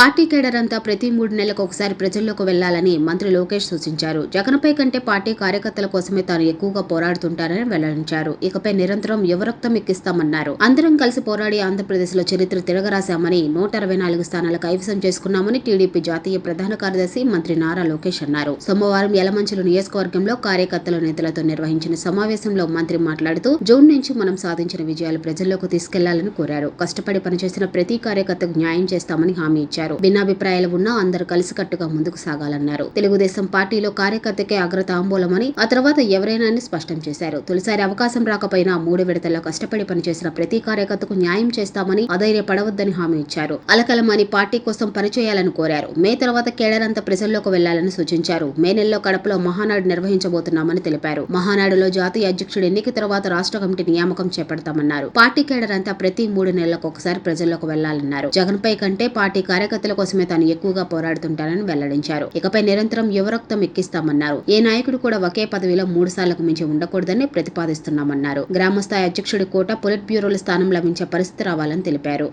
Party cadre అంతా ప్రతి మూడు నెలలకు ఒకసారి ప్రజల్లోకి వెళ్ళాలని మంత్రి లోకేష్ సూచించారు. జగన్పై కంటే పార్టీ కార్యకర్తల కోసమే తాను ఎక్కువగా పోరాడుతుంటారని వెల్లడించారు. ఇకపై నిరంతరం యువరక్తం ఎక్కిస్తామన్నారు. అందరం కలిసి పోరాడి ఆంధ్రప్రదేశ్లో చరిత్ర తిరగరాశామని నూట అరవై నాలుగు స్థానాలు కైవసం చేసుకున్నామని టీడీపీ జాతీయ ప్రధాన కార్యదర్శి మంత్రి నారా లోకేష్ అన్నారు. సోమవారం యలమంచిలో నియోజకవర్గంలో కార్యకర్తల నేతలతో నిర్వహించిన సమావేశంలో మంత్రి మాట్లాడుతూ జూన్ నుంచి మనం సాధించిన విజయాలు ప్రజల్లోకి తీసుకెళ్ళాలని కోరారు. కష్టపడి పనిచేసిన ప్రతి కార్యకర్తకు న్యాయం చేస్తామని హామీ ఇచ్చారు. భిన్నాభిప్రాయాలు ఉన్నా అందరూ కలిసికట్టుగా ముందుకు సాగాలన్నారు. తెలుగుదేశం పార్టీలో కార్యకర్తకే అగ్రతాంబూలమని ఆ తర్వాత ఎవరైనా అని స్పష్టం చేశారు. తొలిసారి అవకాశం రాకపోయినా మూడు విడతల్లో కష్టపడి పనిచేసిన ప్రతి కార్యకర్తకు న్యాయం చేస్తామని అధైర్యపడవద్దని హామీ ఇచ్చారు. అలకలమని పార్టీ కోసం పనిచేయాలని కోరారు. మే తర్వాత కేడరంత ప్రజల్లోకి వెళ్ళాలని సూచించారు. మే నెలలో కడపలో మహానాడు నిర్వహించబోతున్నామని తెలిపారు. మహానాడులో జాతీయ అధ్యక్షుడు ఎన్నిక తర్వాత రాష్ట్ర కమిటీ నియామకం చేపడతామన్నారు. పార్టీ కేడర్ అంతా ప్రతి మూడు నెలలకు ఒకసారి ప్రజల్లోకి వెళ్ళాలన్నారు. జగన్ పై కంటే పార్టీ కార్యకర్త హక్కుల కోసమే తాను ఎక్కువగా పోరాడుతుంటానని వెల్లడించారు. ఇకపై నిరంతరం యువరక్తం ఎక్కిస్తామన్నారు. ఏ నాయకుడు కూడా ఒకే పదవిలో మూడు సార్లకు మించి ఉండకూడదని ప్రతిపాదిస్తున్నామన్నారు. గ్రామస్థాయి అధ్యక్షుడి కోట పొలిట్ బ్యూరోల స్థానం లభించే పరిస్థితి రావాలని తెలిపారు.